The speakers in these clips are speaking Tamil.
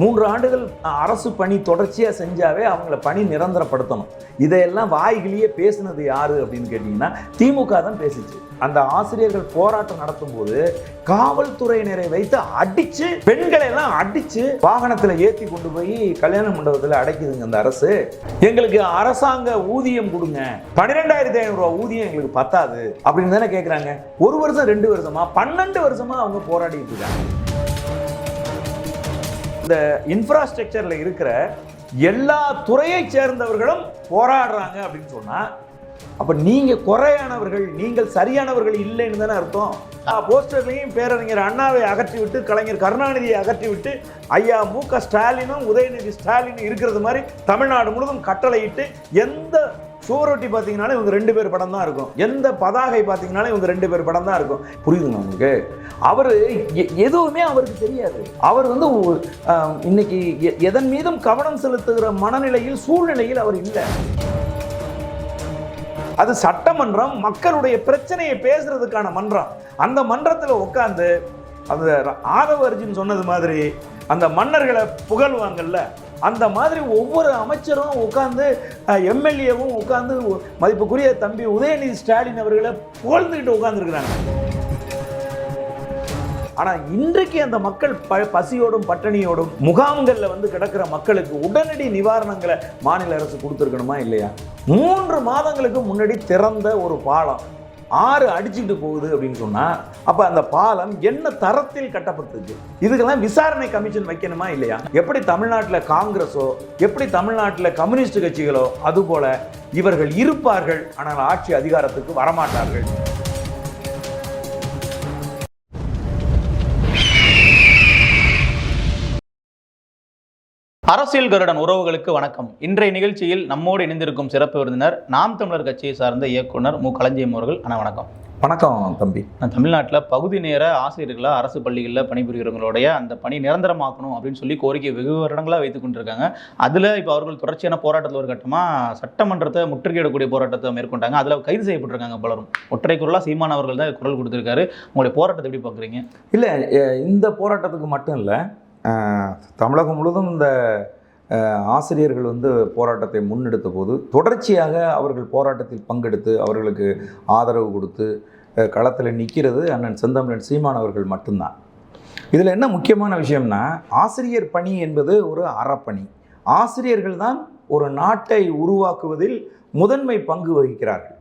மூன்று ஆண்டுகள் அரசு பணி தொடர்ச்சியாக செஞ்சாவே அவங்கள பணி நிரந்தரப்படுத்தணும். இதையெல்லாம் வாய்கிலேயே பேசுனது யாரு அப்படின்னு கேட்டிங்கன்னா திமுக தான் பேசிச்சு. அந்த ஆசிரியர்கள் போராட்டம் நடத்தும் போது காவல்துறையினரை வைத்து அடித்து பெண்களை எல்லாம் அடித்து வாகனத்தில் ஏற்றி கொண்டு போய் கல்யாண மண்டபத்தில் அடைக்குதுங்க அந்த அரசு. எங்களுக்கு அரசாங்க ஊதியம் கொடுங்க. பன்னிரெண்டாயிரத்தி ஐநூறுரூவா ஊதியம் எங்களுக்கு பத்தாது அப்படின்னு தானே கேட்குறாங்க ஒரு வருஷம் ரெண்டு வருஷமா பன்னெண்டு வருஷமா அவங்க போராடிட்டு இருக்காங்க. இந்த இன்ஃப்ராஸ்ட்ரக்சரில் இருக்கிற எல்லா துறையை சேர்ந்தவர்களும் போராடுறாங்க அப்படின்னு சொன்னால் அப்போ நீங்கள் குறையானவர்கள் நீங்கள் சரியானவர்கள் இல்லைன்னு தானே அர்த்தம். போஸ்டர்லையும் பேரறிஞர் அண்ணாவை அகற்றி விட்டு கலைஞர் கருணாநிதியை அகற்றி விட்டு ஐயா மு க ஸ்டாலினும் உதயநிதி ஸ்டாலினும் இருக்கிறது மாதிரி தமிழ்நாடு முழுவதும் கட்டளையிட்டு எந்த சுவரொட்டி பார்த்தீங்கனாலே இவங்க ரெண்டு பேர் படம் தான் இருக்கும். எந்த பதாகை பார்த்தீங்கனாலே இவங்க ரெண்டு பேர் படம் தான் இருக்கும். புரியுதுங்க உங்களுக்கு? அவர் எதுவுமே அவருக்கு தெரியாது. அவர் வந்து இன்னைக்கு எ- எதன் மீதும் கவனம் செலுத்துகிற மனநிலையில் சூழ்நிலையில் அவர் இல்லை. அது சட்டமன்றம் மக்களுடைய பிரச்சனையை பேசுறதுக்கான மன்றம். அந்த மன்றத்தில் உட்காந்து அந்த ஆதவ அர்ஜுன் சொன்னது மாதிரி அந்த மன்னர்களை புகழ்வாங்கல்ல? அந்த மாதிரி ஒவ்வொரு அமைச்சரும் உட்காந்து எம்எல்ஏவும் உட்காந்து மதிப்புக்குரிய தம்பி உதயநிதி ஸ்டாலின் அவர்களை புகழ்ந்துக்கிட்டு உட்காந்துருக்கிறாங்க ஆனால் இன்றைக்கு அந்த மக்கள் ப பசியோடும் பட்டினியோடும் முகாம்களில் வந்து கிடக்கிற மக்களுக்கு உடனடி நிவாரணங்களை மாநில அரசு கொடுத்துருக்கணுமா இல்லையா? மூன்று மாதங்களுக்கு முன்னாடி திறந்த ஒரு பாலம். ஆறு அடிச்சுக்கிட்டு போகுது அப்படின்னு சொன்னா அப்ப அந்த பாலம் என்ன தரத்தில் கட்டப்பட்டிருக்கு? இதுக்கெல்லாம் விசாரணை கமிஷன் வைக்கணுமா இல்லையா? எப்படி தமிழ்நாட்டில் காங்கிரஸோ எப்படி தமிழ்நாட்டில் கம்யூனிஸ்ட் கட்சிகளோ அதுபோல இவர்கள் இருப்பார்கள் ஆனால் ஆட்சி அதிகாரத்துக்கு வரமாட்டார்கள். அரசியல் கருடன் உறவுகளுக்கு வணக்கம். இன்றைய நிகழ்ச்சியில் நம்மோடு இணைந்திருக்கும் சிறப்பு விருந்தினர் நாம் தமிழர் கட்சியை சார்ந்த இயக்குனர் மு. களஞ்சியம் அவர்கள். அண்ணா வணக்கம். வணக்கம் தம்பி. நான் தமிழ்நாட்டில் பகுதி நேர ஆசிரியர்களாக அரசு பள்ளிகளில் பணிபுரிகிறவங்களுடைய அந்த பணி நிரந்தரமாக்கணும் அப்படின்னு சொல்லி கோரிக்கை வெகு வருடங்களாக வைத்துக் கொண்டிருக்காங்க. அதில் இப்போ அவர்கள் தொடர்ச்சியான போராட்டத்தில் ஒரு கட்டமாக சட்டமன்றத்தை முற்றுகையிடக்கூடிய போராட்டத்தை மேற்கொண்டாங்க. அதில் கைது செய்யப்பட்டிருக்காங்க பலரும். ஒற்றை குரலாக சீமான் அவர்கள் தான் குரல் கொடுத்திருக்காரு. உங்களுடைய போராட்டத்தை எப்படி பார்க்குறீங்க இல்லை இந்த போராட்டத்துக்கு மட்டும் இல்லை தமிழகம் முழுவதும் இந்த ஆசிரியர்கள் வந்து போராட்டத்தை முன்னெடுத்த போது தொடர்ச்சியாக அவர்கள் போராட்டத்தில் பங்கெடுத்து அவர்களுக்கு ஆதரவு கொடுத்து களத்தில் நிற்கிறது அண்ணன் செந்தமிழன் சீமான் அவர்கள் மட்டும்தான். இதில் என்ன முக்கியமான விஷயம்னா ஆசிரியர் பணி என்பது ஒரு அறப்பணி. ஆசிரியர்கள் தான் ஒரு நாட்டை உருவாக்குவதில் முதன்மை பங்கு வகிக்கிறார்கள்.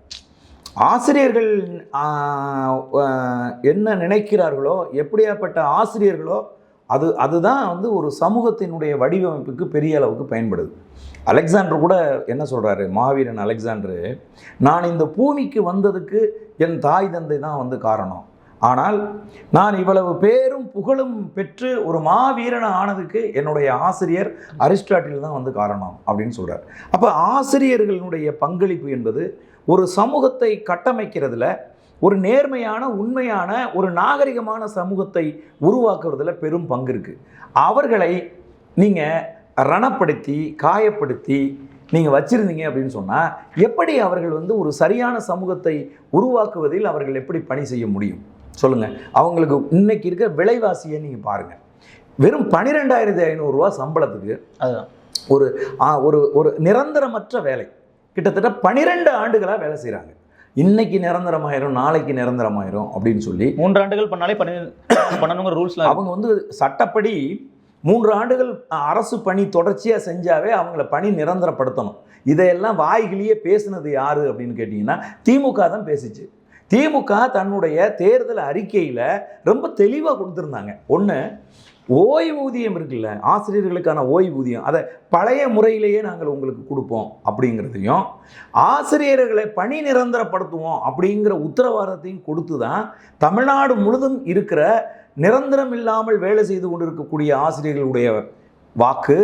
ஆசிரியர்கள் என்ன நினைக்கிறார்களோ எப்படியாப்பட்ட ஆசிரியர்களோ அது அதுதான் வந்து ஒரு சமூகத்தினுடைய வடிவமைப்புக்கு பெரிய அளவுக்கு பயன்படுது. அலெக்சாண்டர் கூட என்ன சொல்கிறாரு மாவீரன் அலெக்சாண்டரு நான் இந்த பூமிக்கு வந்ததுக்கு என் தாய் தந்தை தான் வந்து காரணம். ஆனால் நான் இவ்வளவு பேரும் புகழும் பெற்று ஒரு மாவீரன் ஆனதுக்கு என்னுடைய ஆசிரியர் அரிஸ்டாட்டில் தான் வந்து காரணம் அப்படின்னு சொல்கிறார் அப்போ ஆசிரியர்களுடைய பங்களிப்பு என்பது ஒரு சமூகத்தை கட்டமைக்கிறதுல ஒரு நேர்மையான உண்மையான ஒரு நாகரிகமான சமூகத்தை உருவாக்குறதுல பெரும் பங்கு இருக்குது அவர்களை நீங்கள் ரணப்படுத்தி காயப்படுத்தி நீங்கள் வச்சிருந்தீங்க அப்படின்னு சொன்னால் எப்படி அவர்கள் வந்து ஒரு சரியான சமூகத்தை உருவாக்குவதில் அவர்கள் எப்படி பணி செய்ய முடியும்? சொல்லுங்கள் அவங்களுக்கு இன்னைக்கு இருக்க விலைவாசியை நீங்கள் பாருங்கள் வெறும் பன்னிரெண்டாயிரத்தி ஐநூறுரூவா சம்பளத்துக்கு அதுதான். ஒரு ஒரு ஒரு நிரந்தரமற்ற வேலை. கிட்டத்தட்ட பன்னிரெண்டு ஆண்டுகளாக வேலை செய்கிறாங்க இன்னைக்கு நிரந்தரமாயிரும் நாளைக்கு நிரந்தரமாயிரும் அப்படின்னு சொல்லி மூன்று ஆண்டுகள் பண்ணாலே பண்ணி பண்ணணுங்கிற ரூல்ஸ்லாம் அவங்க வந்து சட்டப்படி மூன்று ஆண்டுகள் அரசு பணி தொடர்ச்சியாக செஞ்சாவே அவங்கள பணி நிரந்தரப்படுத்தணும். இதையெல்லாம் வாய்கிலேயே பேசுனது யாரு அப்படின்னு கேட்டிங்கன்னா திமுக தான் பேசிச்சு. திமுக தன்னுடைய தேர்தல் அறிக்கையில் ரொம்ப தெளிவாக கொடுத்துருந்தாங்க. ஒன்று ஓய்வூதியம் இருக்குல்ல ஆசிரியர்களுக்கான ஓய்வூதியம். அதை பழைய முறையிலேயே நாங்கள் உங்களுக்கு கொடுப்போம் அப்படிங்கிறதையும் ஆசிரியர்களை பணி நிரந்தரப்படுத்துவோம் அப்படிங்கிற உத்தரவாதத்தையும் கொடுத்து தான் தமிழ்நாடு முழுதும் இருக்கிற நிரந்தரம் இல்லாமல் வேலை செய்து கொண்டிருக்கக்கூடிய ஆசிரியர்களுடைய வாக்கு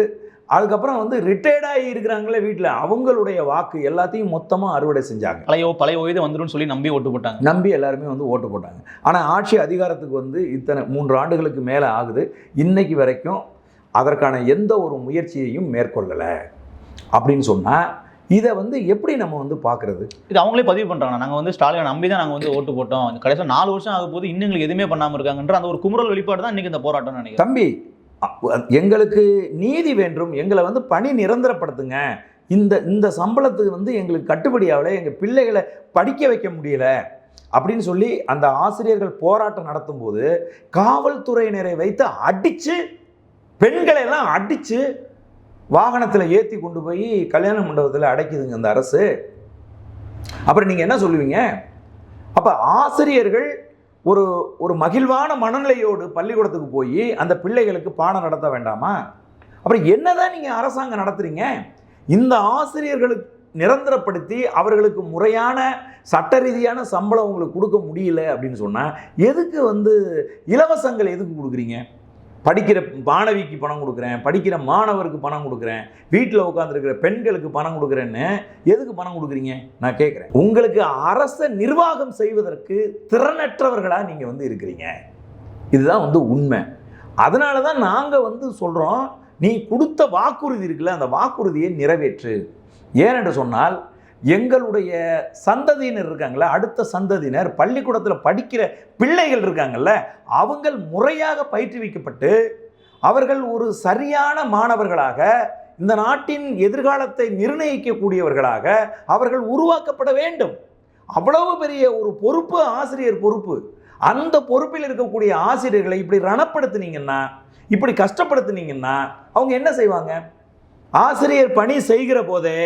அதுக்கப்புறம் வந்து ரிட்டையர்டாகி இருக்கிறாங்களே வீட்டில் அவங்களுடைய வாக்கு எல்லாத்தையும் மொத்தமாக அறுவடை செஞ்சாங்க. பழைய பழைய ஓய்வு வந்துடும் சொல்லி நம்பி ஓட்டு போட்டாங்க. நம்பி எல்லாருமே வந்து ஓட்டு போட்டாங்க. ஆனால் ஆட்சி அதிகாரத்துக்கு வந்து இத்தனை மூன்று ஆண்டுகளுக்கு மேலே ஆகுது. இன்னைக்கு வரைக்கும் அதற்கான எந்த ஒரு முயற்சியையும் மேற்கொள்ளலை. அப்படின்னு சொன்னால் இதை வந்து எப்படி நம்ம வந்து பார்க்குறது? இது அவங்களே பதிவு பண்றாங்க. நாங்க வந்து ஸ்டாலினை நம்பி தான் நாங்க வந்து ஓட்டு போட்டோம். கடைசியில் நாலு வருஷம் ஆக போது இன்னும் எங்களுக்கு எதுவுமே பண்ணாம இருக்காங்கன்ற அந்த ஒரு குமுறல் வெளிப்பாடு தான் இன்னைக்கு இந்த போராட்டம் நினைக்கிறேன். தம்பி எங்களுக்கு நீதி வேண்டும் எங்களை வந்து பணி நிரந்தரப்படுத்துங்க. இந்த இந்த சம்பளத்துக்கு வந்து எங்களுக்கு கட்டுப்படி ஆகலை எங்கள் பிள்ளைகளை படிக்க வைக்க முடியல அப்படின்னு சொல்லி அந்த ஆசிரியர்கள் போராட்டம் நடத்தும்போது காவல்துறையினரை வைத்து அடித்து பெண்களை எல்லாம் அடித்து வாகனத்தில் ஏற்றி கொண்டு போய் கல்யாண மண்டபத்தில் அடைக்குதுங்க அந்த அரசு. அப்புறம் நீங்கள் என்ன சொல்லுவீங்க? அப்போ ஆசிரியர்கள் ஒரு ஒரு மகிழ்வான மனநிலையோடு பள்ளிக்கூடத்துக்கு போய் அந்த பிள்ளைகளுக்கு பாடம் நடத்த வேண்டாமா? அப்புறம் என்னதான் நீங்கள் அரசாங்கம் நடத்துறீங்க? இந்த ஆசிரியர்களுக்கு நிரந்தரப்படுத்தி அவர்களுக்கு முறையான சட்ட ரீதியான சம்பளம் உங்களுக்கு கொடுக்க முடியல அப்படின்னு சொன்னால் எதுக்கு வந்து இலவசங்கள் எதுக்கு கொடுக்குறீங்க? படிக்கிற மாணவிக்கு பணம் கொடுக்குறேன் படிக்கிற மாணவருக்கு பணம் கொடுக்குறேன் வீட்டில் உட்காந்துருக்கிற பெண்களுக்கு பணம் கொடுக்குறேன்னு எதுக்கு பணம் கொடுக்குறீங்க? நான் கேட்குறேன். உங்களுக்கு அரச நிர்வாகம் செய்வதற்கு திறனற்றவர்களாக நீங்கள் வந்து இருக்கிறீங்க. இதுதான் வந்து உண்மை. அதனால தான் நாங்கள் வந்து சொல்கிறோம் நீ கொடுத்த வாக்குறுதி இருக்குல்ல அந்த வாக்குறுதியை நிறைவேற்று. ஏனென்று சொன்னால் எங்களுடைய சந்ததியினர் இருக்காங்களே அடுத்த சந்ததியினர் பள்ளிக்கூடத்தில் படிக்கிற பிள்ளைகள் இருக்காங்கல்ல அவங்கள் முறையாக பயிற்றுவிக்கப்பட்டு அவர்கள் ஒரு சரியான மாணவர்களாக இந்த நாட்டின் எதிர்காலத்தை நிர்ணயிக்கக்கூடியவர்களாக அவர்கள் உருவாக்கப்பட வேண்டும். அவ்வளவு பெரிய ஒரு பொறுப்பு ஆசிரியர் பொறுப்பு. அந்த பொறுப்பில் இருக்கக்கூடிய ஆசிரியர்களை இப்படி ரணப்படுத்தினீங்கன்னா இப்படி கஷ்டப்படுத்தினீங்கன்னா அவங்க என்ன செய்வாங்க? ஆசிரியர் பணி செய்கிற போதே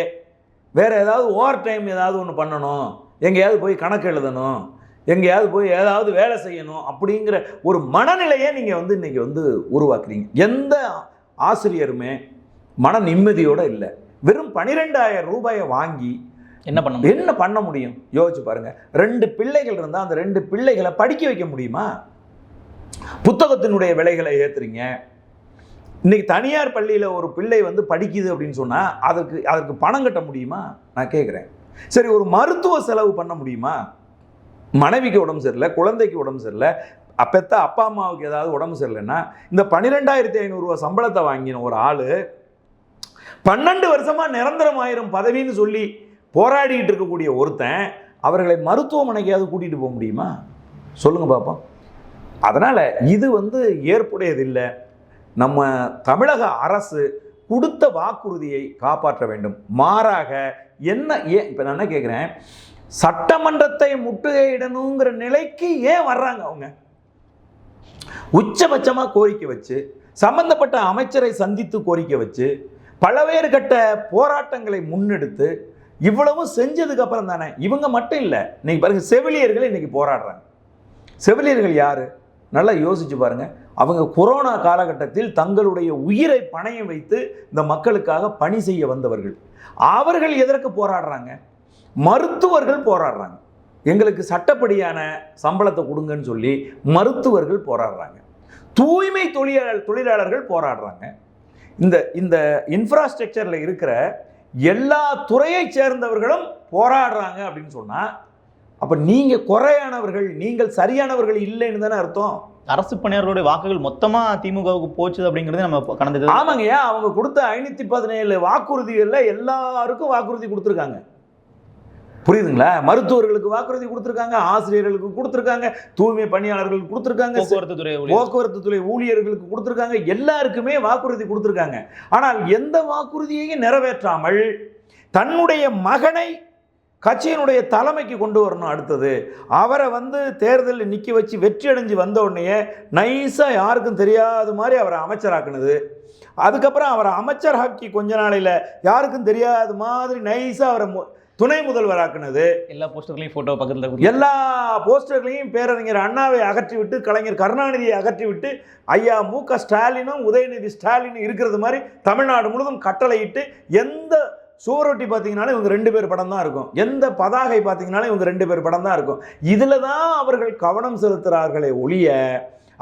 வேற ஏதாவது ஓவர் டைம் ஏதாவது ஒன்று பண்ணணும். எங்கேயாவது போய் கணக்கு எழுதணும். எங்கேயாவது போய் ஏதாவது வேலை செய்யணும் அப்படிங்கிற ஒரு மனநிலையை நீங்கள் வந்து இன்னைக்கு வந்து உருவாக்குறீங்க. எந்த ஆசிரியருமே மன நிம்மதியோடு இல்லை. வெறும் பன்னிரெண்டாயிரம் ரூபாயை வாங்கி என்ன பண்ண முடியும்? என்ன பண்ண முடியும்? யோசிச்சு பாருங்க. ரெண்டு பிள்ளைகள் இருந்தால் அந்த ரெண்டு பிள்ளைகளை படிக்க வைக்க முடியுமா? புத்தகத்தினுடைய விலைகளை ஏத்துறீங்க. இன்றைக்கி தனியார் பள்ளியில் ஒரு பிள்ளை வந்து படிக்குது அப்படின்னு சொன்னால் அதற்கு அதற்கு பணம் கட்ட முடியுமா? நான் கேட்குறேன் சரி ஒரு மருத்துவ செலவு பண்ண முடியுமா? மனைவிக்கு உடம்பு சரியில்லை குழந்தைக்கு உடம்பு சரியில்லை அப்பெத்த அப்பா அம்மாவுக்கு ஏதாவது உடம்பு சரியில்லைன்னா இந்த பன்னிரெண்டாயிரத்தி ஐநூறுரூவா சம்பளத்தை வாங்கின ஒரு ஆள் பன்னெண்டு வருஷமா நிரந்தரமாயிரம் பதவின்னு சொல்லி போராடிக்கிட்டு இருக்கக்கூடிய ஒருத்தன் அவர்களை மருத்துவமனைக்காவது கூட்டிகிட்டு போக முடியுமா? சொல்லுங்கள் பார்ப்போம் அதனால் இது வந்து ஏற்புடையதில்லை. நம்ம தமிழக அரசு கொடுத்த வாக்குறுதியை காப்பாற்ற வேண்டும். மாறாக என்ன ஏன் இப்போ நான் என்ன கேட்குறேன் சட்டமன்றத்தை முற்றுகையிடணுங்கிற நிலைக்கு ஏன் வர்றாங்க அவங்க? உச்சபட்சமாக கோரிக்கை வச்சு சம்பந்தப்பட்ட அமைச்சரை சந்தித்து கோரிக்கை வச்சு பலவேறு கட்ட போராட்டங்களை முன்னெடுத்து இவ்வளவும் செஞ்சதுக்கு அப்புறம் தானே இவங்க மட்டும் இல்லை இன்னைக்கு பாருங்க செவிலியர்கள் இன்னைக்கு போராடுறாங்க. செவிலியர்கள் யாரு? நல்லா யோசிச்சு பாருங்கள் அவங்க கொரோனா காலகட்டத்தில் தங்களுடைய உயிரை பணையம் வைத்து இந்த மக்களுக்காக பணி செய்ய வந்தவர்கள். அவர்கள் எதற்கு போராடுறாங்க? மருத்துவர்கள் போராடுறாங்க. எங்களுக்கு சட்டப்படியான சம்பளத்தை கொடுங்கன்னு சொல்லி மருத்துவர்கள் போராடுறாங்க. தூய்மை தொழிலாளர் தொழிலாளர்கள் போராடுறாங்க. இந்த இந்த இன்ஃப்ராஸ்ட்ரக்சரில் இருக்கிற எல்லா துறையை சேர்ந்தவர்களும் போராடுறாங்க அப்படின்னு சொன்னால் அப்போ நீங்கள் குறையானவர்கள் நீங்கள் சரியானவர்கள் இல்லைன்னு தானே அர்த்தம்? அரசு பணியாளர்களுடைய வாக்குகள் மொத்தமா திமுகவுக்கு போச்சு அப்படிங்கிறது நம்ம கடந்த இது. ஆமாங்கய்யா அவங்க கொடுத்த ஐநூற்றி பதினேழு வாக்குறுதிகளில் எல்லாருக்கும் வாக்குறுதி கொடுத்துருக்காங்க. புரியுதுங்களா? மருத்துவர்களுக்கு வாக்குறுதி கொடுத்துருக்காங்க ஆசிரியர்களுக்கு கொடுத்துருக்காங்க தூய்மை பணியாளர்களுக்கு கொடுத்துருக்காங்க போக்குவரத்து துறை. போக்குவரத்து துறை ஊழியர்களுக்கு கொடுத்துருக்காங்க எல்லாருக்குமே வாக்குறுதி கொடுத்துருக்காங்க. ஆனால் எந்த வாக்குறுதியையும் நிறைவேற்றாமல் தன்னுடைய மகனை கட்சியினுடைய தலைமைக்கு கொண்டு வரணும் அடுத்தது. அவரை வந்து தேர்தலில் நிற்க வச்சு வெற்றி அடைஞ்சு வந்த உடனே நைஸாக யாருக்கும் தெரியாத மாதிரி அவரை அமைச்சராக்குனது. அதுக்கப்புறம் அவரை அமைச்சராக்கி கொஞ்ச நாளையில் யாருக்கும் தெரியாத மாதிரி நைஸாக அவரை துணை முதல்வராக்குனது. எல்லா போஸ்டர்லையும் போட்டோ பக்கத்துல எல்லா போஸ்டர்களையும் பேரறிஞர் அண்ணாவை அகற்றிவிட்டு கலைஞர் கருணாநிதியை அகற்றிவிட்டு ஐயா மு க ஸ்டாலினும் உதயநிதி ஸ்டாலினும் இருக்கிறது மாதிரி தமிழ்நாடு முழுவதும் கட்டளையிட்டு எந்த சுவரொட்டி பார்த்தீங்கனாலே இவங்க ரெண்டு பேர் படம் தான் இருக்கும். எந்த பதாகை பார்த்தீங்கனாலே இவங்க ரெண்டு பேர் படம் தான் இருக்கும். இதில் தான் அவர்கள் கவனம் செலுத்துகிறார்களே ஒழிய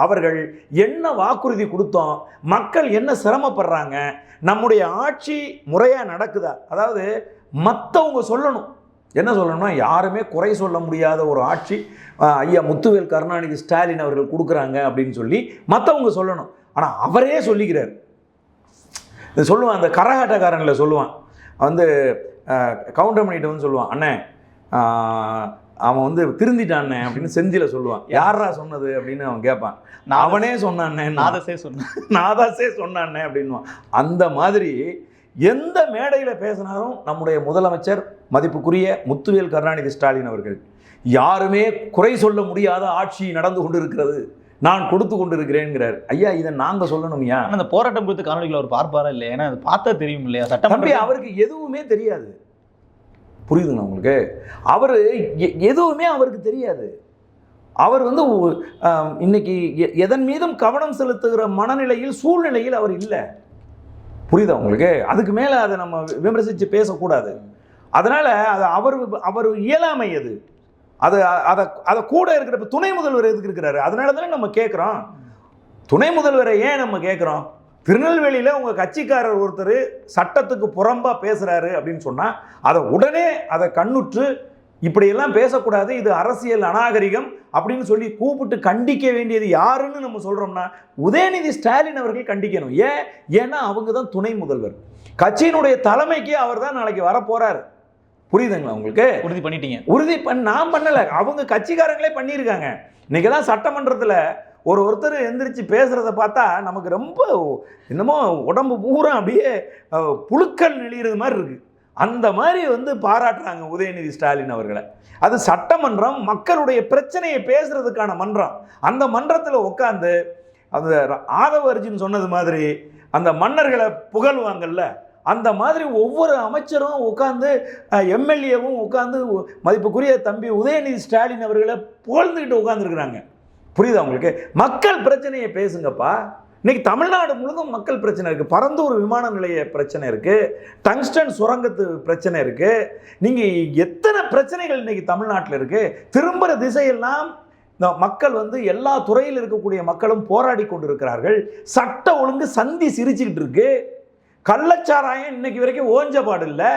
அவர்கள் என்ன வாக்குறுதி கொடுத்தோம் மக்கள் என்ன சிரமப்படுறாங்க நம்முடைய ஆட்சி முறையாக நடக்குதா? அதாவது மற்றவங்க சொல்லணும். என்ன சொல்லணும்னா யாருமே குறை சொல்ல முடியாத ஒரு ஆட்சி ஐயா முத்துவேல் கருணாநிதி ஸ்டாலின் அவர்கள் கொடுக்குறாங்க அப்படின்னு சொல்லி மற்றவங்க சொல்லணும். ஆனால் அவரே சொல்லிக்கிறார். இது சொல்லுவான் அந்த கரகாட்டக்காரனில் சொல்லுவான். வந்து கவுண்டர் பண்ணிட்டு வந்து சொல்லுவான் அண்ணே அவன் வந்து திருந்திட்டானே அப்படின்னு செந்தில சொல்லுவான். யாரா சொன்னது? அப்படின்னு அவன் கேட்பான். நான் அவனே சொன்னானே நாதசே சொன்னேன். நாதாசே சொன்னானே அப்படின்னுவான். அந்த மாதிரி எந்த மேடையில் பேசினாலும் நம்முடைய முதலமைச்சர் மதிப்புக்குரிய முத்துவேல் கருணாநிதி ஸ்டாலின் அவர்கள் யாருமே குறை சொல்ல முடியாத ஆட்சி நடந்து கொண்டிருக்கிறது. நான் கொடுத்து கொண்டிருக்கிறேங்கிறார் ஐயா இதை நாங்க சொல்லணும்யா அந்த போராட்டம் குறித்து காணொலிகள் அவர் பார்ப்பாரா இல்லையா? ஏன்னா அது பார்த்தா தெரியும் இல்லையா? சட்டமன்ற அவருக்கு எதுவுமே தெரியாது. புரியுதுங்களா உங்களுக்கு? அவர் எதுவுமே அவருக்கு தெரியாது. அவர் வந்து இன்னைக்கு எதன் மீதும் கவனம் செலுத்துகிற மனநிலையில் சூழ்நிலையில் அவர் இல்லை. புரியுதா உங்களுக்கு? அதுக்கு மேலே அதை நம்ம விமர்சித்து பேசக்கூடாது. அதனால அது அவர் அவர் இயலாமை அது. அது அதை அதை கூட இருக்கிறப்ப துணை முதல்வர் எதுக்கு இருக்கிறாரு? அதனால தானே நம்ம கேட்குறோம். துணை முதல்வரை ஏன் நம்ம கேட்குறோம்? திருநெல்வேலியில் உங்கள் கட்சிக்காரர் ஒருத்தர் சட்டத்துக்கு புறம்பாக பேசுகிறாரு அப்படின்னு சொன்னால் அதை உடனே அதை கண்ணுற்று இப்படியெல்லாம் பேசக்கூடாது இது அரசியல் அநாகரிகம் அப்படின்னு சொல்லி கூப்பிட்டு கண்டிக்க வேண்டியது யாருன்னு நம்ம சொல்கிறோம்னா உதயநிதி ஸ்டாலின் அவர்கள் கண்டிக்கணும். ஏன்? ஏன்னா அவங்க தான் துணை முதல்வர். கட்சியினுடைய தலைமைக்கு அவர் தான் நாளைக்கு வரப்போகிறார் புரியுதுங்களா உங்களுக்கு? உறுதி பண்ணிட்டீங்க. உறுதி பண்ண நான் பண்ணலை. அவங்க கட்சிக்காரங்களே பண்ணியிருக்காங்க. இன்னைக்கு தான் சட்டமன்றத்தில் ஒரு ஒருத்தர் எந்திரிச்சு பேசுகிறத பார்த்தா நமக்கு ரொம்ப என்னமோ உடம்பு பூரா அப்படியே புழுக்கள் நெளிகிறது மாதிரி இருக்கு. அந்த மாதிரி வந்து பாராட்டுறாங்க உதயநிதி ஸ்டாலின் அவர்களை. அது சட்டமன்றம் மக்களுடைய பிரச்சனையை பேசுறதுக்கான மன்றம். அந்த மன்றத்தில் உட்காந்து அந்த ர- ஆதவ அர்ஜுன் சொன்னது மாதிரி அந்த மன்னர்களை புகழ்வாங்கல்ல? அந்த மாதிரி ஒவ்வொரு அமைச்சரும் உட்காந்து எம்எல்ஏவும் உட்காந்து மதிப்புக்குரிய தம்பி உதயநிதி ஸ்டாலின் அவர்களை புகழ்ந்துக்கிட்டு உட்காந்துருக்குறாங்க புரியுதா உங்களுக்கு? மக்கள் பிரச்சனையை பேசுங்கப்பா. இன்னைக்கு தமிழ்நாடு முழுதும் மக்கள் பிரச்சனை இருக்குது பரந்தூர் விமான நிலைய பிரச்சனை இருக்குது டங்ஸ்டன் சுரங்கத்து பிரச்சனை இருக்குது நீங்கள் எத்தனை பிரச்சனைகள் இன்னைக்கு தமிழ்நாட்டில் இருக்குது திரும்புகிற திசையெல்லாம் இந்த மக்கள் வந்து எல்லா துறையில் இருக்கக்கூடிய மக்களும் போராடி கொண்டிருக்கிறார்கள். சட்ட ஒழுங்கு சந்தி சிரிச்சுக்கிட்டு இருக்குது கள்ளச்சாராயம் இன்னைக்கு வரைக்கும் ஓஞ்சபாடு இல்லை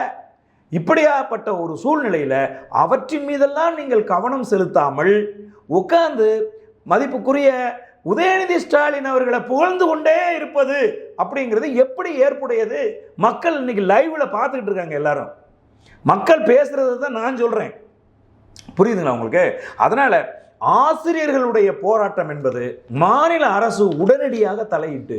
இப்படியாப்பட்ட ஒரு சூழ்நிலையில் அவற்றின் மீதெல்லாம் நீங்கள் கவனம் செலுத்தாமல் உட்கார்ந்து மதிப்புக்குரிய உதயநிதி ஸ்டாலின் அவர்களை புகழ்ந்து கொண்டே இருப்பது அப்படிங்கிறது எப்படி ஏற்புடையது? மக்கள் இன்னைக்கு லைவில் பார்த்துக்கிட்டு இருக்காங்க எல்லாரும். மக்கள் பேசுறதை தான் நான் சொல்கிறேன் புரியுதுங்களா உங்களுக்கு? அதனால் ஆசிரியர்களுடைய போராட்டம் என்பது மாநில அரசு உடனடியாக தலையிட்டு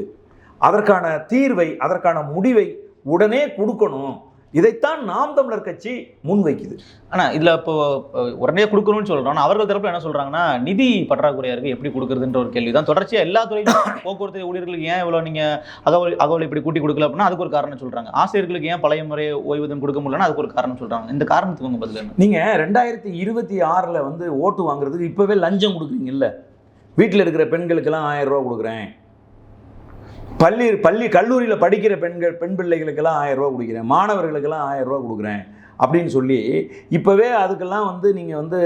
அதற்கான தீர்வை அதற்கான முடிவை உடனே கொடுக்கணும். இதைத்தான் நாம் தமிழர் கட்சி முன்வைக்குது. ஆனா இதுல இப்போ உடனே கொடுக்கணும்னு சொல்றோம். ஆனா அவர்கள் தரப்புல என்ன சொல்றாங்கன்னா நிதி பற்றாக்குறையா இருக்கு எப்படி கொடுக்கறதுன்ற ஒரு கேள்வி தான் தொடர்ச்சியா எல்லா துறையிலும் போக்குவரத்து ஊழியர்களுக்கு ஏன் இவ்வளவு நீங்க அகவல் அகவல் இப்படி கூட்டி கொடுக்கல அப்படின்னா அதுக்கு ஒரு காரணம் சொல்றாங்க. ஆசிரியர்களுக்கு ஏன் பழைய முறை ஓய்வூதியம் கொடுக்க முடியலன்னா அதுக்கு ஒரு காரணம் சொல்றாங்க. இந்த காரணத்துக்கு உங்க பதில் என்ன? நீங்க ரெண்டாயிரத்தி இருபத்தி ஆறில் வந்து ஓட்டு வாங்குறதுக்கு இப்பவே லஞ்சம் கொடுக்குறீங்கல்ல. வீட்டில் இருக்கிற பெண்களுக்கெல்லாம் ஆயிரம் ரூபா கொடுக்குறேன். பள்ளி பள்ளி கல்லூரியில் படிக்கிற பெண்கள் பெண் பிள்ளைகளுக்கெல்லாம் ஆயிரம் ரூபா கொடுக்குறேன். மாணவர்களுக்கெல்லாம் ஆயிரம் ரூபா கொடுக்குறேன். அப்படின்னு சொல்லி இப்போவே அதுக்கெல்லாம் வந்து நீங்கள் வந்து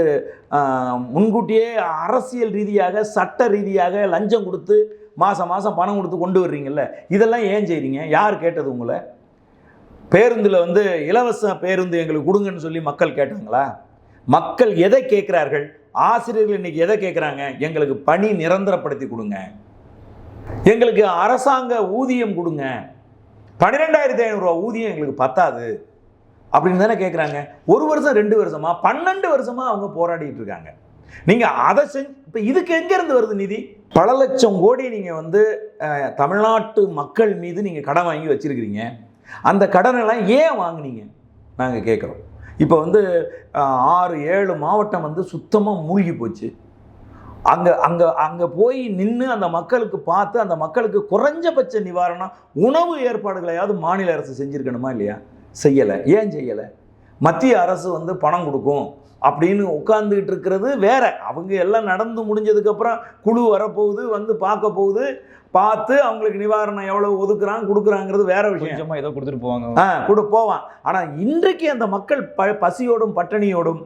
முன்கூட்டியே அரசியல் ரீதியாக சட்ட ரீதியாக லஞ்சம் கொடுத்து மாதம் மாதம் பணம் கொடுத்து கொண்டு வர்றீங்கல்ல? இதெல்லாம் ஏன் செய்கிறீங்க யார் கேட்டது உங்களை? பேருந்தில் வந்து இலவச பேருந்து எங்களுக்கு கொடுங்கன்னு சொல்லி மக்கள் கேட்டாங்களா? மக்கள் எதை கேட்குறார்கள்? ஆசிரியர்கள் இன்றைக்கி எதை கேட்குறாங்க? எங்களுக்கு பணி நிரந்தரப்படுத்தி கொடுங்க. எங்களுக்கு அரசாங்க ஊதியம் கொடுங்க. பன்னிரெண்டாயிரத்தி ஐநூறுரூவா ஊதியம் எங்களுக்கு பத்தாது. அப்படின்னு தானே கேட்குறாங்க ஒரு வருஷம் ரெண்டு வருஷமா பன்னெண்டு வருஷமா அவங்க போராடிட்டு இருக்காங்க. நீங்கள் அதை செஞ்சு இப்போ இதுக்கு எங்கேருந்து வருது நிதி? பல லட்சம் கோடி நீங்கள் வந்து தமிழ்நாட்டு மக்கள் மீது நீங்கள் கடன் வாங்கி வச்சிருக்கிறீங்க. அந்த கடனெல்லாம் ஏன் வாங்கினீங்க? நாங்கள் கேட்குறோம் இப்போ வந்து ஆறு ஏழு மாவட்டம் வந்து சுத்தமாக மூழ்கி போச்சு. அங்கே அங்கே அங்கே போய் நின்று அந்த மக்களுக்கு பார்த்து அந்த மக்களுக்கு குறைஞ்சபட்ச நிவாரணம் உணவு ஏற்பாடுகளையாவது மாநில அரசு செஞ்சுருக்கணுமா இல்லையா? செய்யலை. ஏன் செய்யலை? மத்திய அரசு வந்து பணம் கொடுக்கும் அப்படின்னு உட்கார்ந்துக்கிட்டு இருக்கிறது வேற. அவங்க எல்லாம் நடந்து முடிஞ்சதுக்கப்புறம் குழு வரப்போகுது வந்து பார்க்க போகுது. பார்த்து அவங்களுக்கு நிவாரணம் எவ்வளோ ஒதுக்குறான் கொடுக்குறாங்கிறது வேற விஷயம். ஏதோ கொடுத்துட்டு போவாங்க. ஆ கொடு போவான். ஆனால் இன்றைக்கு அந்த மக்கள் ப பசியோடும் பட்டினியோடும்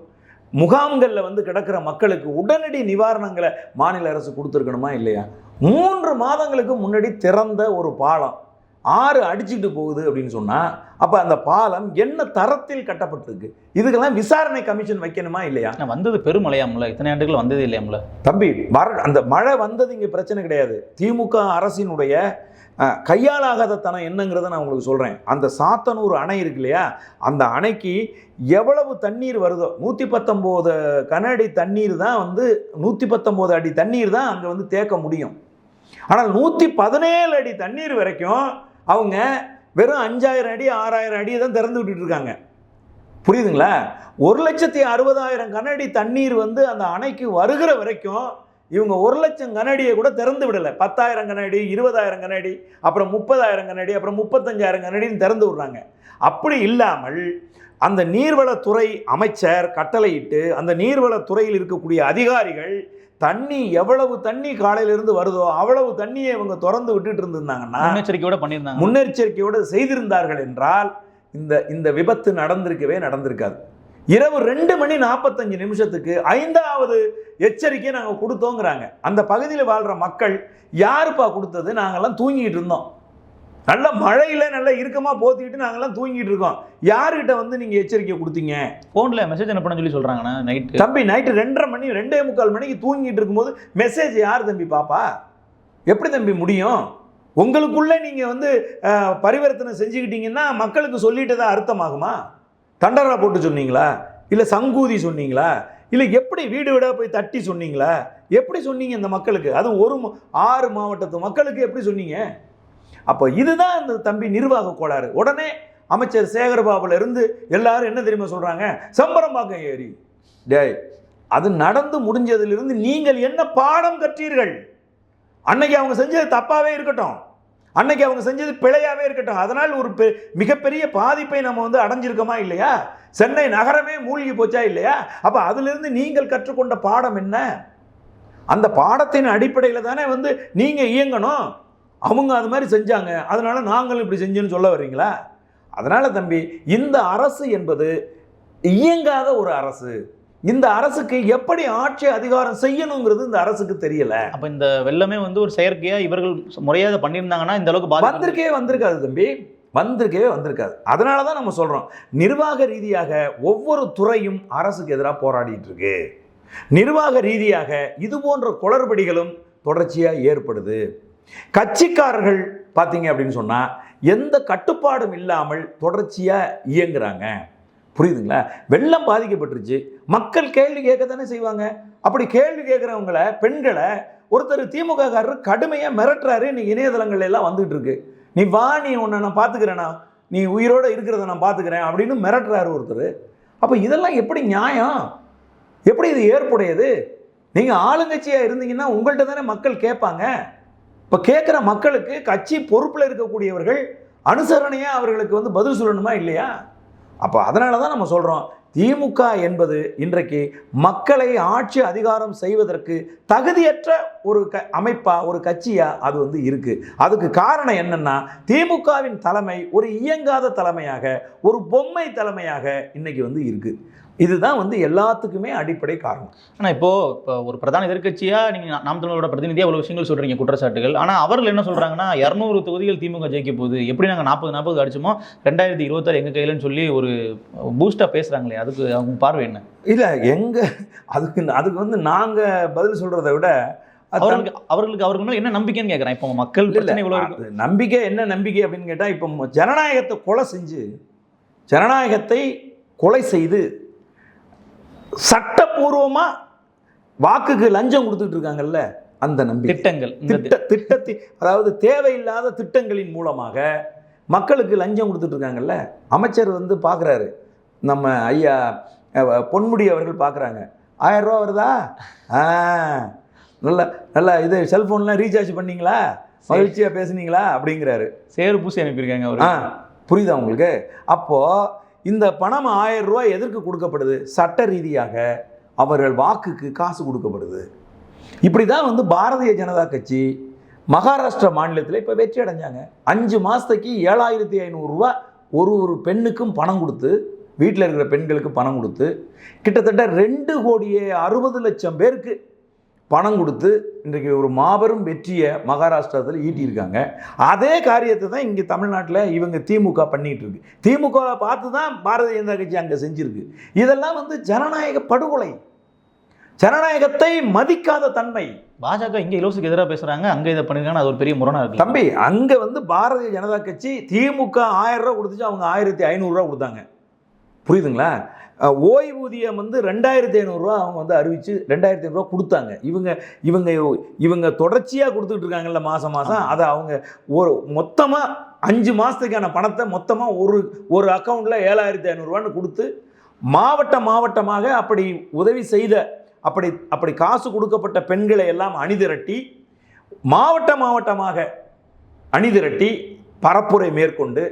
முகாம்களில் வந்து கிடக்கிற மக்களுக்கு உடனடி நிவாரணங்களை மாநில அரசு கொடுத்துருக்கணுமா இல்லையா? மூன்று மாதங்களுக்கு முன்னாடி திறந்த ஒரு பாலம். ஆறு அடிச்சுட்டு போகுது அப்படின்னு சொன்னால் அப்போ அந்த பாலம் என்ன தரத்தில் கட்டப்பட்டிருக்கு? இதுக்கெல்லாம் விசாரணை கமிஷன் வைக்கணுமா இல்லையா? வந்தது பெருமழையாம்ல. இத்தனை ஆண்டுகள் வந்ததே இல்லையாம்ல? தம்பி வர அந்த மழை வந்தது இங்கே பிரச்சனை கிடையாது. திமுக அரசினுடைய கையாலாகாத தனம் என்னங்கிறத நான் உங்களுக்கு சொல்கிறேன் அந்த சாத்தனூர் அணை இருக்கு இல்லையா? அந்த அணைக்கு எவ்வளவு தண்ணீர் வருதோ நூற்றி பத்தொம்போது கனஅடி தண்ணீர் தான் வந்து நூற்றி பத்தொம்போது அடி தண்ணீர் தான் அங்கே வந்து தேக்க முடியும். ஆனால் நூற்றி பதினேழு அடி தண்ணீர் வரைக்கும் அவங்க வெறும் அஞ்சாயிரம் அடி ஆறாயிரம் அடியை தான் திறந்து விட்டுட்டு இருக்காங்க. புரியுதுங்களா? ஒரு லட்சத்தி அறுபதாயிரம் கனஅடி தண்ணீர் வந்து அந்த அணைக்கு வருகிற வரைக்கும் இவங்க ஒரு லட்சம் கனஅடியை கூட திறந்து விடலை. பத்தாயிரம் கனஅடி இருபதாயிரம் கனஅடி அப்புறம் முப்பதாயிரம் கனஅடி அப்புறம் முப்பத்தஞ்சாயிரம் கனஅடின்னு திறந்து விடுறாங்க. அப்படி இல்லாமல் அந்த நீர்வளத்துறை அமைச்சர் கட்டளையிட்டு அந்த நீர்வளத்துறையில் இருக்கக்கூடிய அதிகாரிகள் தண்ணி எவ்வளவு தண்ணி காலையிலிருந்து வருதோ அவ்வளவு தண்ணியை இவங்க திறந்து விட்டுட்டு இருந்திருந்தாங்கன்னா முன்னெச்சரிக்கையோட பண்ணியிருந்தாங்க. முன்னெச்சரிக்கையோடு செய்திருந்தார்கள் என்றால் இந்த இந்த விபத்து நடந்திருக்கவே நடந்திருக்காது. இரவு ரெண்டு மணி நாற்பத்தஞ்சு நிமிஷத்துக்கு ஐந்தாவது எச்சரிக்கை நாங்கள் கொடுத்தோங்கிறாங்க. அந்த பகுதியில் வாழ்கிற மக்கள் யாருப்பா கொடுத்தது? நாங்கெல்லாம் தூங்கிட்டு இருந்தோம். நல்ல மழையில் நல்ல இறுக்கமாக போத்திக்கிட்டு நாங்கெல்லாம் தூங்கிட்டு இருக்கோம். யாருக்கிட்ட வந்து நீங்கள் எச்சரிக்கை கொடுத்தீங்க? ஃபோன்ல மெசேஜ் அனுப்பணும்னு சொல்லி சொல்றாங்கண்ணா நைட்டு தம்பி நைட்டு ரெண்டரை மணி ரெண்டே முக்கால் மணிக்கு தூங்கிட்டு இருக்கும்போது மெசேஜ் யார் தம்பி பாப்பா? எப்படி தம்பி முடியும்? உங்களுக்குள்ளே நீங்கள் வந்து பரிவர்த்தனை செஞ்சுக்கிட்டீங்கன்னா மக்களுக்கு சொல்லிட்டு தான் அர்த்தமாகுமா? தண்டரா போட்டு சொன்னீங்களா? இல்லை சங்கூதி சொன்னீங்களா? இல்லை எப்படி வீடு வீடாக போய் தட்டி சொன்னீங்களா? எப்படி சொன்னீங்க இந்த மக்களுக்கு? அது ஒரு ஆறு மாவட்டத்து மக்களுக்கு எப்படி சொன்னீங்க? அப்போ இதுதான் இந்த தம்பி நிர்வாக கோளாறு. உடனே அமைச்சர் சேகர்பாபுல இருந்து எல்லாரும் என்ன தெரியுமா சொல்கிறாங்க சம்பரம்பாக்கம் ஏரி டேய் அது நடந்து முடிஞ்சதிலிருந்து நீங்கள் என்ன பாடம் கற்றீர்கள்? அன்னைக்கு அவங்க செஞ்சது தப்பாகவே இருக்கட்டும். அன்னைக்கு அவங்க செஞ்சது பிழையாகவே இருக்கட்டும். அதனால் ஒரு பெ- மிகப்பெரிய பாதிப்பை நம்ம வந்து அடைஞ்சிருக்கோமா இல்லையா? சென்னை நகரமே மூழ்கி போச்சா இல்லையா? அப்போ அதிலிருந்து நீங்கள் கற்றுக்கொண்ட பாடம் என்ன? அந்த பாடத்தின் அடிப்படையில் தானே வந்து நீங்கள் இயங்கணும். அவங்க அது மாதிரி செஞ்சாங்க. அதனால் நாங்களும் இப்படி செஞ்சோன்னு சொல்ல வர்றீங்களா? அதனால் தம்பி இந்த அரசு என்பது இயங்காத ஒரு அரசு. இந்த அரசுக்கு எப்படி ஆட்சி அதிகாரம் செய்யணுங்கிறது இந்த அரசுக்கு தெரியல. அப்ப இந்த வெள்ளமே வந்து ஒரு செயற்கையா இவர்கள் முறையா இதை பண்ணியிருந்தாங்கன்னா இந்த அளவுக்கு வந்திருக்கே வந்திருக்காது தம்பி. வந்திருக்கவே வந்திருக்காது. அதனால தான் நம்ம சொல்றோம். நிர்வாக ரீதியாக ஒவ்வொரு துறையும் அரசுக்கு எதிராக போராடிட்டு இருக்கு. நிர்வாக ரீதியாக இது போன்ற குளறுபடிகளும் தொடர்ச்சியாக ஏற்படுது. கட்சிக்காரர்கள் பார்த்தீங்க அப்படின்னு சொன்னால் எந்த கட்டுப்பாடும் இல்லாமல் தொடர்ச்சியாக இயங்குறாங்க. புரியுதுங்களா? வெள்ளம் பாதிக்கப்பட்டுருச்சு. மக்கள் கேள்வி கேட்க தானே செய்வாங்க. அப்படி கேள்வி கேட்குறவங்கள பெண்களை ஒருத்தர் திமுககாரர் கடுமையாக மிரட்டுறாரு. இன்னைக்கு இணையதளங்கள்ல எல்லாம் வந்துகிட்டு இருக்கு நீ வா நீ உன்னை நான் பார்த்துக்கிறேண்ணா நீ உயிரோட இருக்கிறத நான் பார்த்துக்கிறேன் அப்படின்னு மிரட்டுறாரு ஒருத்தர். அப்போ இதெல்லாம் எப்படி நியாயம்? எப்படி இது ஏற்புடையது? நீங்கள் ஆளுங்கட்சியாக இருந்தீங்கன்னா உங்கள்கிட்ட தானே மக்கள் கேட்பாங்க. இப்போ கேட்குற மக்களுக்கு கட்சி பொறுப்பில் இருக்கக்கூடியவர்கள் அனுசரணையாக அவர்களுக்கு வந்து பதில் சொல்லணுமா இல்லையா? அப்போ அதனால தான் நம்ம சொல்கிறோம் திமுக என்பது இன்றைக்கு மக்களை ஆட்சி அதிகாரம் செய்வதற்கு தகுதியற்ற ஒரு க அமைப்பாக ஒரு கட்சியாக அது வந்து இருக்குது அதுக்கு காரணம் என்னென்னா திமுகவின் தலைமை ஒரு இயங்காத தலைமையாக ஒரு பொம்மை தலைமையாக இன்றைக்கி வந்து இருக்குது இதுதான் வந்து எல்லாத்துக்குமே அடிப்படை காரணம். ஆனா இப்போ இப்போ ஒரு பிரதான எதிர்க்கட்சியா நீங்க நாம் தமிழரோட பிரதிநிதியா அவ்வளவு விஷயங்கள் சொல்றீங்க குற்றச்சாட்டுகள். ஆனா அவர்கள் என்ன சொல்றாங்கன்னா இரநூறு தொகுதிகள் திமுக ஜெயிக்க போகுது. எப்படி நாங்க நாற்பது நாற்பது அடிச்சோமோ ரெண்டாயிரத்தி இருபத்தாறு எங்க கையிலன்னு சொல்லி ஒரு பூஸ்டா பேசுறாங்களே அதுக்கு அவங்க பார்வை என்ன? இல்லை எங்க அதுக்கு அதுக்கு வந்து நாங்கள் பதில் சொல்றதை விட அவர்களுக்கு அவர்களுக்கு அவர்கள் மேல என்ன நம்பிக்கைன்னு கேக்குறேன். இப்போ மக்கள் இல்ல, அது நம்பிக்கை என்ன நம்பிக்கை அப்படின்னு கேட்டால் இப்போ ஜனநாயகத்தை கொலை செஞ்சு ஜனநாயகத்தை கொலை செய்து சட்டப்பூர்வமா வாக்குக்கு லஞ்சம் கொடுத்துட்டு இருக்காங்கல்ல அந்த நம்பிக்கை. திட்டங்கள் திட்ட திட்டத்தி அதாவது தேவையில்லாத திட்டங்களின் மூலமாக மக்களுக்கு லஞ்சம் கொடுத்துட்டு இருக்காங்கல்ல அமைச்சர் வந்து பார்க்குறாரு நம்ம ஐயா பொன்முடி அவர்கள் பார்க்குறாங்க ஆயிரம் ரூபா வருதா? ஆ நல்ல நல்ல இது செல்ஃபோன்லாம் ரீசார்ஜ் பண்ணீங்களா? மகிழ்ச்சியாக பேசுனீங்களா? அப்படிங்கிறாரு. சேறு பூசி அனுப்பியிருக்காங்க அவர். புரியுதா உங்களுக்கு? அப்போ இந்த பணம் ஆயிரம் ரூபாய் எதற்கு கொடுக்கப்படுது? சட்ட ரீதியாக அவர்கள் வாக்குக்கு காசு கொடுக்கப்படுது. இப்படி தான் வந்து பாரதிய ஜனதா கட்சி மகாராஷ்டிரா மாநிலத்தில் இப்போ வெற்றி அடைஞ்சாங்க. அஞ்சு மாதத்துக்கு ஏழாயிரத்தி ஐநூறுரூவா ஒரு ஒரு பெண்ணுக்கும் பணம் கொடுத்து வீட்டில் இருக்கிற பெண்களுக்கு பணம் கொடுத்து கிட்டத்தட்ட ரெண்டு கோடியே அறுபது லட்சம் பேருக்கு பணம் கொடுத்து இன்றைக்கு ஒரு மாபெரும் வெற்றியை மகாராஷ்டிரத்தில் ஈட்டியிருக்காங்க. அதே காரியத்தை தான் இங்கே தமிழ்நாட்டில் இவங்க திமுக பண்ணிட்டு இருக்கு திமுகவை பார்த்து தான் பாரதிய ஜனதா கட்சி அங்கே செஞ்சிருக்கு. இதெல்லாம் வந்து ஜனநாயக படுகொலை. ஜனநாயகத்தை மதிக்காத தன்மை. பாஜக இங்க இலவசுக்கு எதிராக பேசுறாங்க. அங்க இதை பண்ணிருக்காங்க அது ஒரு பெரிய முரணா இருக்கு தம்பி அங்க வந்து பாரதிய ஜனதா கட்சி திமுக ஆயிரம் ரூபாய் கொடுத்துச்சு அவங்க ஆயிரத்தி ஐநூறுரூவா கொடுத்தாங்க. புரியுதுங்களா? ஓய்வூதியம் வந்து ரெண்டாயிரத்தி ஐநூறுரூவா அவங்க வந்து அறிவிச்சு ரெண்டாயிரத்தி ஐநூறுரூவா கொடுத்தாங்க. இவங்க இவங்க இவங்க தொடர்ச்சியாக கொடுத்துட்டு இருக்காங்கல்ல மாதம் மாதம். அதை அவங்க ஒரு மொத்தமாக அஞ்சு மாதத்துக்கான பணத்தை மொத்தமாக ஒரு ஒரு அக்கௌண்ட்டில் ஏழாயிரத்தி ஐநூறுரூவான்னு கொடுத்து மாவட்ட மாவட்டமாக அப்படி உதவி செய்த அப்படி அப்படி காசு கொடுக்கப்பட்ட பெண்களை எல்லாம் அணிதிரட்டி மாவட்ட மாவட்டமாக அணிதிரட்டி பரப்புரை மேற்கொண்டு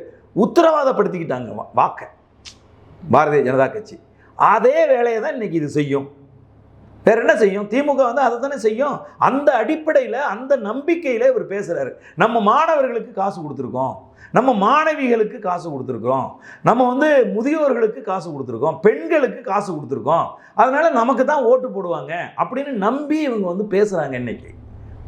உத்தரவாதப்படுத்திக்கிட்டாங்க வாக்க. பாரதிய ஜனதா கட்சி. அதே வேலையை தான் இன்னைக்கு இது செய்யும். வேற என்ன செய்யும்? திமுக வந்து அதை தானே செய்யும். அந்த அடிப்படையில் அந்த நம்பிக்கையில் இவர் பேசுகிறாரு நம்ம மாணவர்களுக்கு காசு கொடுத்துருக்கோம். நம்ம மாணவிகளுக்கு காசு கொடுத்துருக்கோம். நம்ம வந்து முதியோர்களுக்கு காசு கொடுத்துருக்கோம். பெண்களுக்கு காசு கொடுத்துருக்கோம். அதனால் நமக்கு தான் ஓட்டு போடுவாங்க அப்படின்னு நம்பி இவங்க வந்து பேசுகிறாங்க இன்னைக்கு.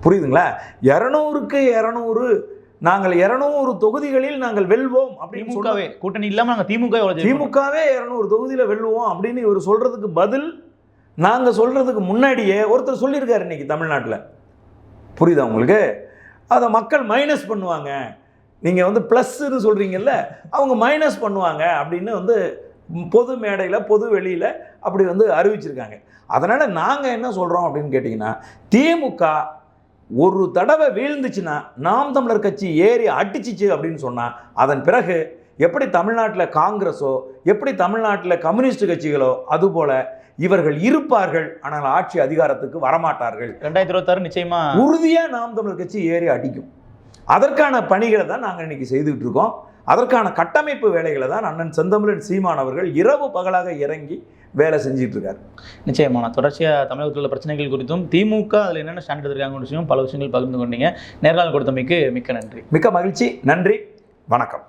புரியுதுங்களா? இரநூறுக்கு இரநூறு நாங்கள் இரநூறு தொகுதிகளில் நாங்கள் வெல்வோம் அப்படின்னு திமுகவே. கூட்டணி இல்லாம நாங்க திமுக. திமுகவே இரநூறு தொகுதியில் வெல்லுவோம் அப்படின்னு இவர் சொல்றதுக்கு பதில் நாங்கள் சொல்றதுக்கு முன்னாடியே ஒருத்தர் சொல்லியிருக்காரு இன்னைக்கு தமிழ்நாட்டில். புரியுதா உங்களுக்கு? அதை மக்கள் மைனஸ் பண்ணுவாங்க. நீங்கள் வந்து ப்ளஸ்ன்னு சொல்கிறீங்கல்ல அவங்க மைனஸ் பண்ணுவாங்க அப்படின்னு வந்து பொது மேடையில் பொது வெளியில் அப்படி வந்து அறிவிச்சிருக்காங்க. அதனால் நாங்கள் என்ன சொல்கிறோம் அப்படின்னு கேட்டிங்கன்னா திமுக ஒரு தடவை வீழ்ந்துச்சுன்னா நாம் தமிழர் கட்சி ஏறி அடிச்சிச்சு அப்படின்னு சொன்னால் அதன் பிறகு எப்படி தமிழ்நாட்டில் காங்கிரஸோ எப்படி தமிழ்நாட்டில் கம்யூனிஸ்ட் கட்சிகளோ அதுபோல இவர்கள் இருப்பார்கள் ஆனால் ஆட்சி அதிகாரத்துக்கு வரமாட்டார்கள். ரெண்டாயிரத்தி இருபத்தாறு நிச்சயமா உறுதியாக நாம் தமிழர் கட்சி ஏறி அடிக்கும். அதற்கான பணிகளை தான் நாங்கள் இன்னைக்கு செய்துக்கிட்டு இருக்கோம். அதற்கான கட்டமைப்பு வேலைகளை தான் அண்ணன் செந்தமிழன் சீமான் அவர்கள் இரவு பகலாக இறங்கி வேலை செஞ்சிட்டு இருக்காரு நிச்சயமா. நான் தொடர்ச்சியா தமிழகத்தில் உள்ள பிரச்சனைகள் குறித்தும் திமுக அதுல என்னென்ன ஸ்டாண்ட் எடுத்திருக்காங்க விஷயம் பல விஷயங்கள் பகிர்ந்து கொண்டீங்க. நேர்காணல் கொடுத்தமைக்கு மிக்க நன்றி. மிக்க மகிழ்ச்சி. நன்றி. வணக்கம்.